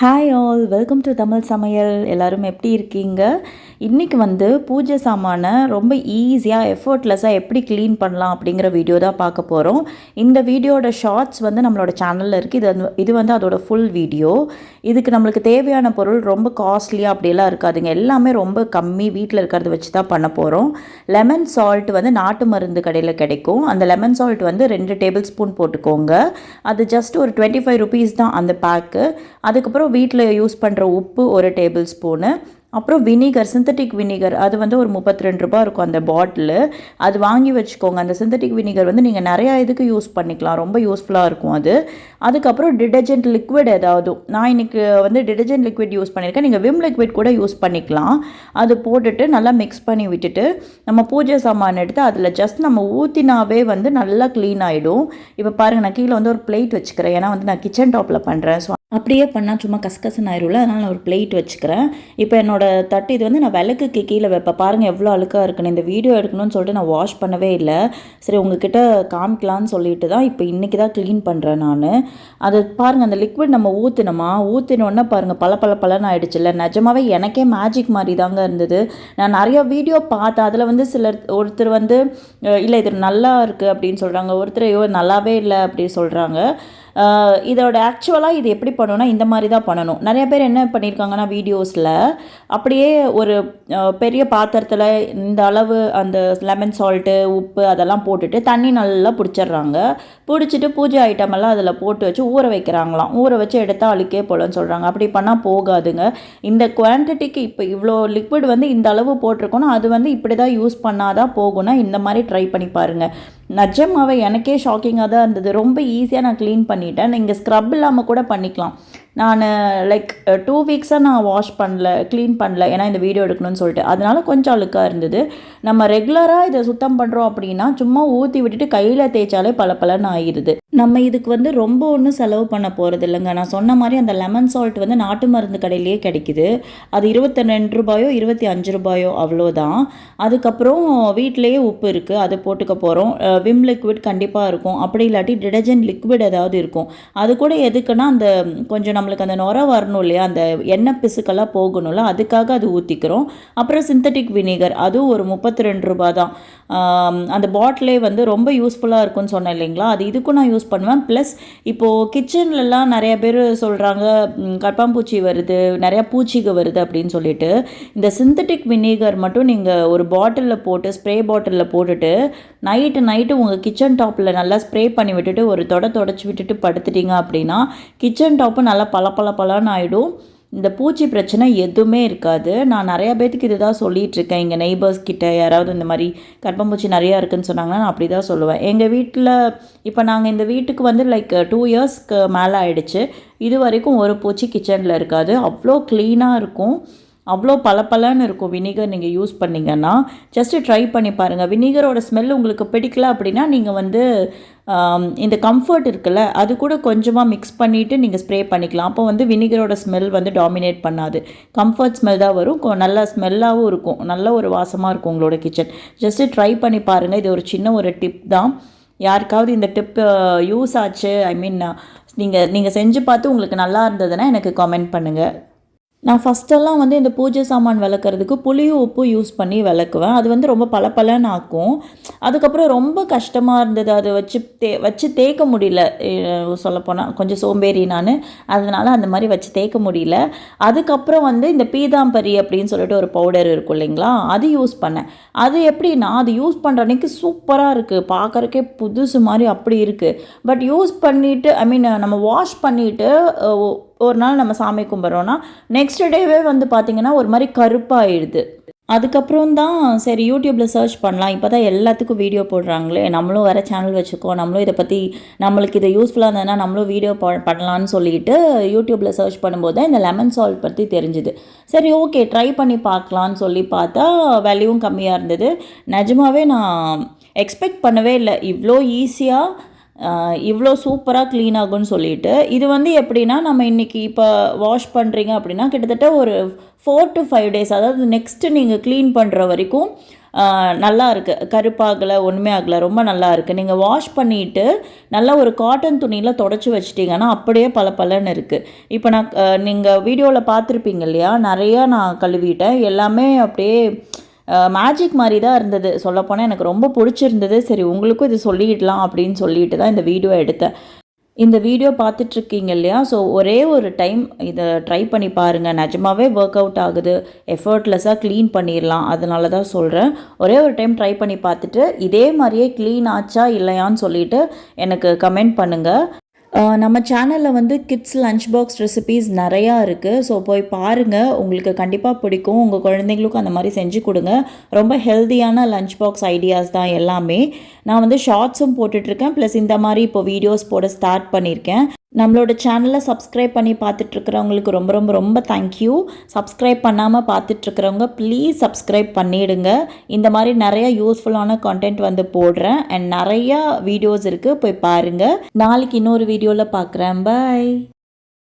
Hi all welcome to Tamil Samayal எல்லாரும் எப்படி இருக்கீங்க? இன்றைக்கி வந்து பூஜை சாமானை ரொம்ப ஈஸியாக எஃபர்ட்லெஸ்ஸாக எப்படி க்ளீன் பண்ணலாம் அப்படிங்கிற வீடியோ தான் பார்க்க போகிறோம் இந்த வீடியோட ஷார்ட்ஸ் வந்து நம்மளோட சேனலில் இருக்குது இது இது வந்து அதோட ஃபுல் வீடியோ இதுக்கு நம்மளுக்கு தேவையான பொருள் ரொம்ப காஸ்ட்லியாக அப்படியெல்லாம் இருக்காதுங்க. எல்லாமே ரொம்ப கம்மி வீட்டில் இருக்கிறத வச்சு தான் பண்ண போகிறோம் லெமன் சால்ட் வந்து நாட்டு மருந்து கடையில் கிடைக்கும். அந்த லெமன் சால்ட் வந்து ரெண்டு டேபிள் ஸ்பூன் போட்டுக்கோங்க. அது ஜஸ்ட் ஒரு டுவெண்ட்டி ஃபைவ் ருபீஸ் தான் அந்த பேக்கு அதுக்கப்புறம் வீட்டில் யூஸ் பண்ணுற உப்பு ஒரு டேபிள் ஸ்பூனு அப்புறம் வினிகர் சிந்தட்டிக் வினிகர் அது வந்து ஒரு முப்பத்தி ரெண்டு ரூபா இருக்கும் அந்த பாட்டிலு அது வாங்கி வச்சுக்கோங்க. அந்த சிந்தட்டிக் வினிகர் வந்து நீங்கள் நிறையா இதுக்கு யூஸ் பண்ணிக்கலாம். ரொம்ப யூஸ்ஃபுல்லாக இருக்கும் அது. அதுக்கப்புறம் டிடர்ஜென்ட் லிக்விட் ஏதாவது. நான் இன்றைக்கி வந்து டிடர்ஜென்ட் லிக்விட் யூஸ் பண்ணியிருக்கேன். நீங்கள் விம் லிக்விட் கூட யூஸ் பண்ணிக்கலாம். அது போட்டுட்டு நல்லா மிக்ஸ் பண்ணி விட்டுட்டு நம்ம பூஜை சாமான் எடுத்து அதில் ஜஸ்ட் நம்ம ஊற்றினாவே வந்து நல்லா க்ளீன் ஆகிடும் இப்போ பாருங்கள் நான் கீழே வந்து ஒரு பிளேட் வச்சுக்கிறேன். ஏன்னா வந்து நான் கிச்சன் டாப்பில் பண்ணுறேன் ஸோ அப்படியே பண்ணால் சும்மா கசகசன்னு ஆயிரும்ல அதனால் நான் ஒரு பிளேட் வச்சுக்கிறேன். இப்போ என்னோடய தட்டு இது வந்து நான் விளக்குக்கு கீழே வைப்பேன். பாருங்கள் எவ்வளோ அழுக்காக இருக்குன்னு இந்த வீடியோ எடுக்கணும்னு சொல்லிட்டு நான் வாஷ் பண்ணவே இல்லை. சரி உங்ககிட்ட காமிக்கலான்னு சொல்லிட்டு தான் இப்போ இன்றைக்கி தான் க்ளீன் பண்ணுறேன் நான். அது பாருங்கள் அந்த லிக்விட் நம்ம ஊற்றினோமா ஊற்றினோடனே பாருங்கள் பல பல பலன்னு ஆகிடுச்சுல்ல நிஜமாவே எனக்கே மேஜிக் மாதிரி தாங்க இருந்தது. நான் நிறைய வீடியோ பார்த்தேன். அதில் வந்து சிலர் ஒருத்தர் வந்து இல்லை இது நல்லா இருக்குது அப்படின்னு சொல்கிறாங்க ஒருத்தர் ஐயோ நல்லாவே இல்லை அப்படி சொல்கிறாங்க இதோட ஆக்சுவலாக இது எப்படி பண்ணணும்னா இந்த மாதிரி தான் பண்ணணும். நிறைய பேர் என்ன பண்ணியிருக்காங்கன்னா வீடியோஸில் அப்படியே ஒரு பெரிய பாத்திரத்தில் இந்த அளவு அந்த லெமன் சால்ட்டு உப்பு அதெல்லாம் போட்டுட்டு தண்ணி நல்லா பிடிச்சிடுறாங்க. பிடிச்சிட்டு பூஜை ஐட்டம் எல்லாம் அதில் போட்டு வச்சு ஊற வைக்கிறாங்களாம். ஊற வச்சு எடுத்தால் அழுக்கே போலன்னு சொல்கிறாங்க அப்படி பண்ணால் போகாதுங்க. இந்த குவான்டிட்டிக்கு இப்போ இவ்வளோ லிக்விட் வந்து இந்த அளவு போட்டிருக்கோன்னா அது வந்து இப்படி தான் யூஸ் பண்ணாதான் போகும்னா இந்த மாதிரி ட்ரை பண்ணி பாருங்கள் நிஜமாவே எனக்கே ஷாக்கிங்காக தான் இருந்தது. ரொம்ப ஈஸியாக நான் க்ளீன் பண்ணிட்டேன். நீங்கள் ஸ்க்ரப் இல்லாமல் கூட பண்ணிக்கலாம். நான் லைக் டூ வீக்ஸாக நான் வாஷ் பண்ணல க்ளீன் பண்ணல. ஏன்னா இந்த வீடியோ எடுக்கணும்னு சொல்லிட்டு. அதனால கொஞ்சம் அழுக்காக இருந்தது. நம்ம ரெகுலராக இதை சுத்தம் பண்ணுறோம் அப்படின்னா சும்மா ஊற்றி விட்டுட்டு கையில் தேய்ச்சாலே பல பலன்னு ஆயிடுது நம்ம இதுக்கு வந்து ரொம்ப ஒன்றும் செலவு பண்ண போகிறது இல்லைங்க. நான் சொன்ன மாதிரி அந்த லெமன் சால்ட் வந்து நாட்டு மருந்து கடையிலேயே கிடைக்குது. அது இருபத்தி ரெண்டு ரூபாயோ இருபத்தி அஞ்சு ரூபாயோ அவ்வளோதான் அதுக்கப்புறம் வீட்டிலேயே உப்பு இருக்குது அது போட்டுக்க போகிறோம் விம் லிக்விட் கண்டிப்பாக இருக்கும். அப்படி இல்லாட்டி டிடர்ஜென்ட் லிக்விட் ஏதாவது இருக்கும். அது கூட எதுக்குன்னா அந்த கொஞ்சம் நம்மளுக்கு அந்த நுர வரணும் இல்லையா? அந்த எண்ணெய் பிசுக்கெல்லாம் போகணும்ல அதுக்காக அது ஊற்றிக்கிறோம் அப்புறம் சிந்தட்டிக் வினிகர் அதுவும் ஒரு முப்பத்தி ரெண்டு ரூபா தான் அந்த பாட்டிலே வந்து ரொம்ப யூஸ்ஃபுல்லாக இருக்கும்னு சொன்னேன் இல்லைங்களா? அது இதுக்கும் நான் யூஸ் பண்ணுவேன். ப்ளஸ் இப்போது கிச்சன்லலாம் நிறைய பேர் சொல்கிறாங்க கற்பாம்பூச்சி வருது நிறையா பூச்சிகள் வருது அப்படின்னு சொல்லிட்டு. இந்த சிந்தட்டிக் வினிகர் மட்டும் நீங்கள் ஒரு பாட்டிலில் போட்டு ஸ்ப்ரே பாட்டிலில் போட்டுட்டு நைட்டு நைட்டு உங்கள் கிச்சன் டாப்பில் நல்லா ஸ்ப்ரே பண்ணி விட்டுட்டு ஒரு தொட தொடச்சி விட்டுட்டு படுத்துட்டீங்க அப்படின்னா கிச்சன் டாப்பு நல்லா பல பல பலன்னு ஆகிடும் இந்த பூச்சி பிரச்சனை எதுவுமே இருக்காது. நான் நிறையா பேர்த்துக்கு இதுதான் சொல்லிகிட்ருக்கேன் இருக்கேன் எங்கள் நெய்பர்ஸ் கிட்டே யாராவது இந்த மாதிரி கற்பம்பூச்சி நிறையா இருக்குதுன்னு சொன்னாங்கன்னா நான் அப்படி தான் சொல்லுவேன். எங்கள் வீட்டில் இப்போ நாங்கள் இந்த வீட்டுக்கு வந்து லைக் டூ இயர்ஸ்க்கு மேலே ஆயிடுச்சு. இது வரைக்கும் ஒரு பூச்சி கிச்சனில் இருக்காது. அவ்வளோ க்ளீனாக இருக்கும். அவ்வளோ பளபளன்னு இருக்கும் வினிகர் நீங்கள் யூஸ் பண்ணிங்கன்னா. ஜஸ்ட்டு ட்ரை பண்ணி பாருங்கள் வினிகரோட ஸ்மெல் உங்களுக்கு பிடிக்கல அப்படின்னா நீங்கள் வந்து இந்த கம்ஃபர்ட் இருக்குல்ல அது கூட கொஞ்சமாக மிக்ஸ் பண்ணிவிட்டு நீங்கள் ஸ்ப்ரே பண்ணிக்கலாம். அப்போ வந்து வினிகரோட ஸ்மெல் வந்து டாமினேட் பண்ணாது. கம்ஃபர்ட் ஸ்மெல் தான் வரும். நல்ல ஸ்மெல்லாகவும் இருக்கும். நல்ல ஒரு வாசமாக இருக்கும் உங்களோட கிச்சன் ஜஸ்ட்டு ட்ரை பண்ணி பாருங்கள் இது ஒரு சின்ன ஒரு டிப் தான். யாருக்காவது இந்த டிப் யூஸ் ஆச்சு. ஐ மீன் நீங்கள் நீங்கள் செஞ்சு பார்த்து உங்களுக்கு நல்லா இருந்ததுன்னா எனக்கு கமெண்ட் பண்ணுங்கள் நான் ஃபஸ்ட்டெல்லாம் வந்து இந்த பூஜை சாமான் விளக்குறதுக்கு புளியும் உப்பு யூஸ் பண்ணி விளக்குவேன். அது வந்து ரொம்ப பளபளன்னு ஆக்கும் அதுக்கப்புறம் ரொம்ப கஷ்டமாக இருந்தது. அதை வச்சு தே வச்சு தேய்க்க முடியல. சொல்லப்போனால் கொஞ்சம் சோம்பேறி நான். அதனால் அந்த மாதிரி வச்சு தேய்க்க முடியல. அதுக்கப்புறம் வந்து இந்த பீதாம்பரி அப்படின்னு சொல்லிட்டு ஒரு பவுடர் இருக்கும் இல்லைங்களா? அது யூஸ் பண்ணேன். அது எப்படின்னா அது யூஸ் பண்ணுற அன்னைக்கு சூப்பராக இருக்குது பார்க்குறக்கே புதுசு மாதிரி அப்படி இருக்குது பட் யூஸ் பண்ணிவிட்டு ஐ மீன் நம்ம வாஷ் பண்ணிவிட்டு ஒரு நாள் நம்ம சாமி கும்பிட்றோன்னா நெக்ஸ்ட் டேவே வந்து பார்த்திங்கன்னா ஒரு மாதிரி கருப்பாயிடுது. அதுக்கப்புறம் தான் சரி யூடியூப்பில் சர்ச் பண்ணலாம். இப்போ தான் எல்லாத்துக்கும் வீடியோ போடுறாங்களே. நம்மளும் வேறு சேனல் வச்சுக்கோ நம்மளும் இதை பற்றி நம்மளுக்கு இது யூஸ்ஃபுல்லாக இருந்ததுன்னா நம்மளும் வீடியோ பண்ணலான்னு சொல்லிட்டு யூடியூப்பில் சர்ச் பண்ணும்போது தான் இந்த லெமன் சால்ட் பற்றி தெரிஞ்சுது. சரி ஓகே ட்ரை பண்ணி பார்க்கலான்னு சொல்லி பார்த்தா விலையும் கம்மியாக இருந்தது. நிஜமாகவே நான் எக்ஸ்பெக்ட் பண்ணவே இல்லை. இவ்வளோ ஈஸியாக இவ்வளோ சூப்பராக க்ளீன் ஆகும்னு சொல்லிட்டு இது வந்து எப்படின்னா நம்ம இன்றைக்கி இப்போ வாஷ் பண்ணுறீங்க அப்படின்னா கிட்டத்தட்ட ஒரு ஃபோர் டு ஃபைவ் டேஸ் அதாவது நெக்ஸ்ட்டு நீங்கள் க்ளீன் பண்ணுற வரைக்கும் நல்லா இருக்குது கருப்பாகலை ஒன்றுமே ஆகலை ரொம்ப நல்லா இருக்குது நீங்கள் வாஷ் பண்ணிவிட்டு நல்லா ஒரு காட்டன் துணியில் தொடச்சி வச்சிட்டிங்கன்னா அப்படியே பல பலன்னு இருக்குது இப்போ நான் நீங்கள் வீடியோவில் பார்த்துருப்பீங்க இல்லையா? நிறையா நான் கழுவிட்டேன். எல்லாமே அப்படியே மேஜிக் மாதிரி தான் இருந்தது. சொல்லப்போனால் எனக்கு ரொம்ப பிடிச்சிருந்தது. சரி உங்களுக்கும் இது சொல்லிடலாம் அப்படின்னு சொல்லிட்டு தான் இந்த வீடியோ எடுத்தேன். இந்த வீடியோ பார்த்துட்ருக்கீங்க இல்லையா? ஸோ ஒரே ஒரு டைம் இதை ட்ரை பண்ணி பாருங்கள் நிஜமாவே ஒர்க் அவுட் ஆகுது. எஃபர்ட்லெஸ்ஸாக க்ளீன் பண்ணிடலாம். அதனால தான் சொல்கிறேன் ஒரே ஒரு டைம் ட்ரை பண்ணி பார்த்துட்டு இதே மாதிரியே க்ளீன் ஆச்சா இல்லையான்னு சொல்லிட்டு எனக்கு கமெண்ட் பண்ணுங்கள் நம்ம சேனலில் வந்து கிட்ஸ் லஞ்ச் பாக்ஸ் ரெசிபீஸ் நிறையா இருக்குது ஸோ போய் பாருங்கள் உங்களுக்கு கண்டிப்பாக பிடிக்கும். உங்கள் குழந்தைங்களுக்கும் அந்த மாதிரி செஞ்சு கொடுங்க. ரொம்ப ஹெல்த்தியான லஞ்ச் பாக்ஸ் ஐடியாஸ் தான் எல்லாமே. நான் வந்து ஷார்ட்ஸும் போட்டுட்ருக்கேன் ப்ளஸ் இந்த மாதிரி இப்போ வீடியோஸ் போட ஸ்டார்ட் பண்ணியிருக்கேன் நம்மளோட சேனலை சப்ஸ்கிரைப் பண்ணி பார்த்துட்ருக்கிறவங்களுக்கு ரொம்ப ரொம்ப ரொம்ப தேங்க்யூ சப்ஸ்கிரைப் பண்ணாமல் பார்த்துட்ருக்கிறவங்க ப்ளீஸ் சப்ஸ்கிரைப் பண்ணிடுங்க. இந்த மாதிரி நிறைய யூஸ்ஃபுல்லான கான்டென்ட் வந்து போடுறேன். அண்ட் நிறையா வீடியோஸ் இருக்குது போய் பாருங்கள் நாளைக்கு இன்னொரு வீடியோவில் பார்க்குறேன். பை